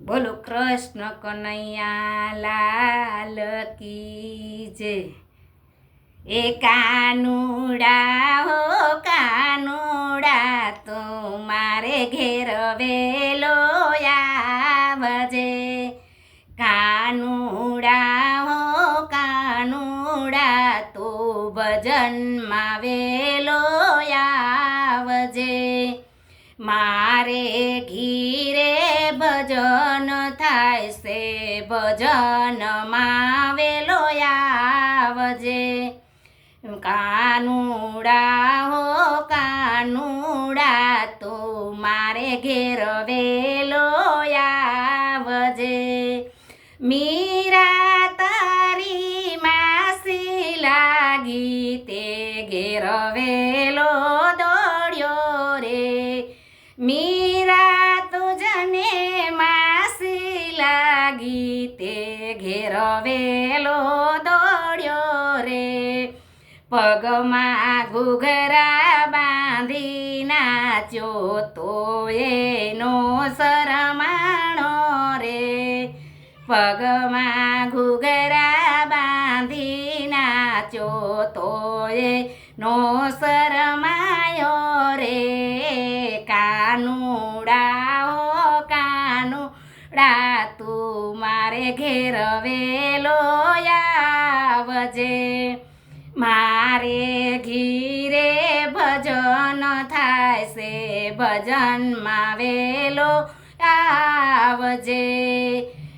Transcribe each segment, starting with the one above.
બોલો, કૃષ્ણ કનૈયા લાલ કી જે એ કાનુડા, હો કાનુડા તો મારે ઘેર વેલો આવજે. કાનુડા, હો કાનુડા, તો ભજનમાં વેલો આવજે. મારે ઘીરે છે માવેલો વેલો આવજે કાનુડા હો, કાનુડા, તો મારે ઘેર વેલો આવજે મીરા તારી માસી લાગી તે ઘેર તે ઘેર વેલો દોડ્યો રે. પગમાં ઘૂઘરા બાંધી નાચ્યો તો એનો શરમાણો રે. પગમાં ઘૂઘરા બાંધી નાચ્યો તો એનો શરમાયો રે. કાનુડા હો કાનુડા, તું ઘેર વેલો આવજે મારે ઘીરે ભજન થાય છે ભજનમાં વેલો આવજે.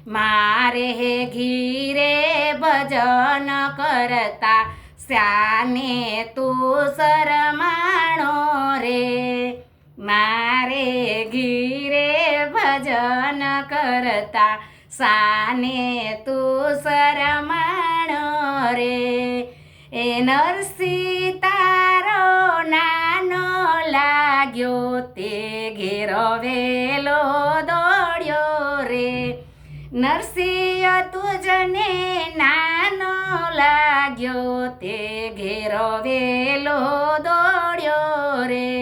મારે ઘીરે ભજન કરતા શ્યાને તું શરમાણો રે. સાને તું શરમાણો રે. એ નરસી તારો નાનો લાગ્યો તે ઘેર વેલો દોડ્યો રે. નરસિંહ તુજને નાનો લાગ્યો તે ઘેર વેલો દોડ્યો રે.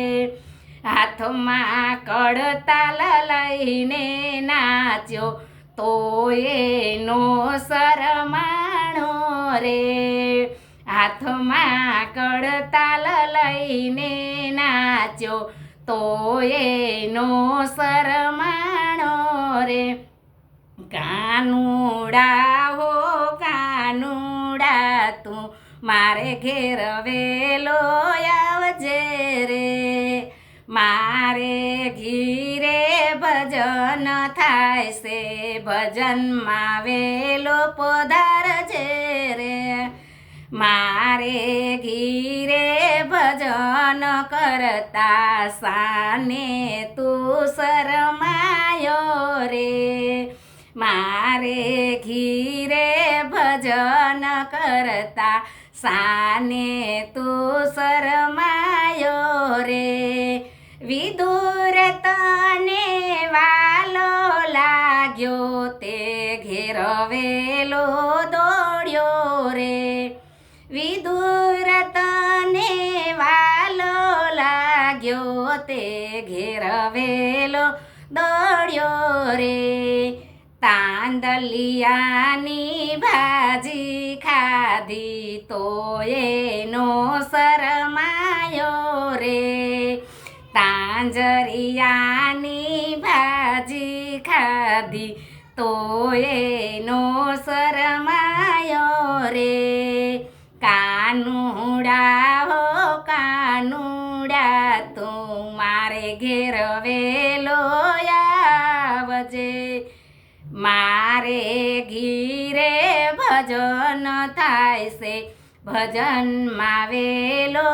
હાથમાં કડતાલ લઈને નાચ્યો. તો એનો શરમાણો રે. હાથમાં કડતાલ લઈને નાચ્યો તો એનો શરમાણો રે. કાનુડા હો, કાનુડા તું, મારે ઘેર વેલો આવજે રે. મારે ઘીરે ભજન થાય ભજનમાં વેલો પધારજે રે. મારે ઘીરે ભજન કરતા સાને તું શરમાયો રે. મારે ઘીરે ભજન કરતા સાને તું શરમાયો રે. વિદુર લાગ્યો તે ઘેર વેલો દોડ્યો રે. તાંદલિયાની ભાજી ખાધી તો એનો શરમાયો રે. તાંજરિયાની ભાજી ખાધી તો એનો મારે ઘેર વેલો આવજે મારે ઘીરે ભજન થાય છે ભજનમાં વેલો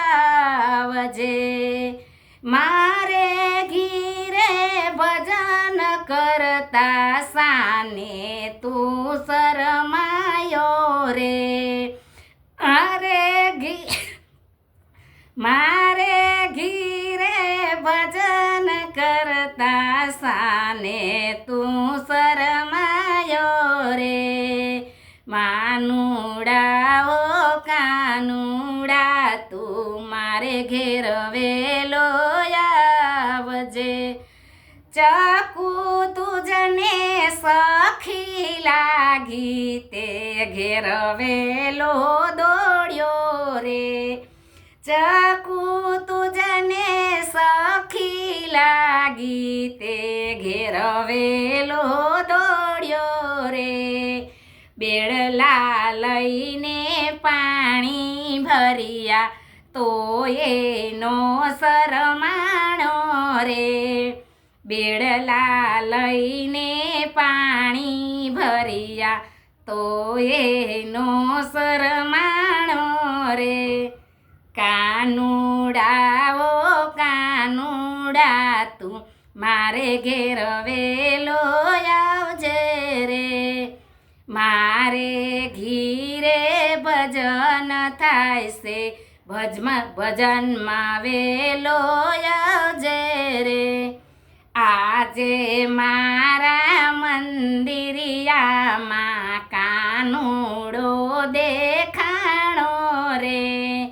આવજે મારે ઘીરે ભજન કરતા સાને તું શરમાયો રે. માનુડા ઓ કાનુડા, તું મારે ઘેર વેલો આવજે. ચકુ તુજને લાગી તે ઘેર વેલો દોડ્યો રે. ચકુ તુજને સખી લાગી તે ઘેર વેલો બેડલા લઈને પાણી ભર્યા તો એનો શરમાણો રે. બેડલા લઈને પાણી ભર્યા તો એનો શરમાણો રે. કાનુડાઓ, કાનુડા, તું મારે ઘેર વેલો આવજે રે. મારે ઘીરે ભજન થાય છે. ભજમાં, ભજનમાં વેલો આવજે રે આજે મારા મંદિરિયામાં કાનુડો દેખાણો રે.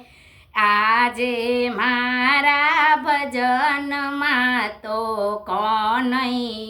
આજે મારા ભજનમાં તો કોનૈયો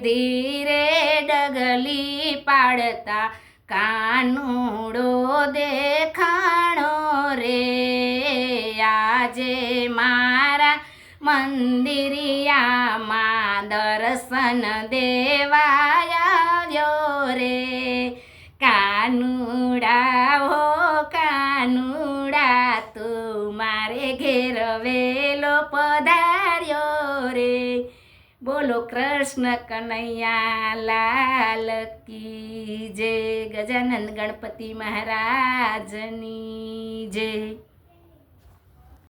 ધીરે ડગલી પાડતા કાનુડો દેખાણો રે. આજે મારા મંદિરિયામાં દર્શન દેવાયો રે. કાનુડા હો, કાનુડા, તું મારે ઘેર વેલો પધાર્યો રે. બોલો કૃષ્ણ કનૈયા લાલ કી જય ગજાનંદ ગણપતિ મહારાજની જય.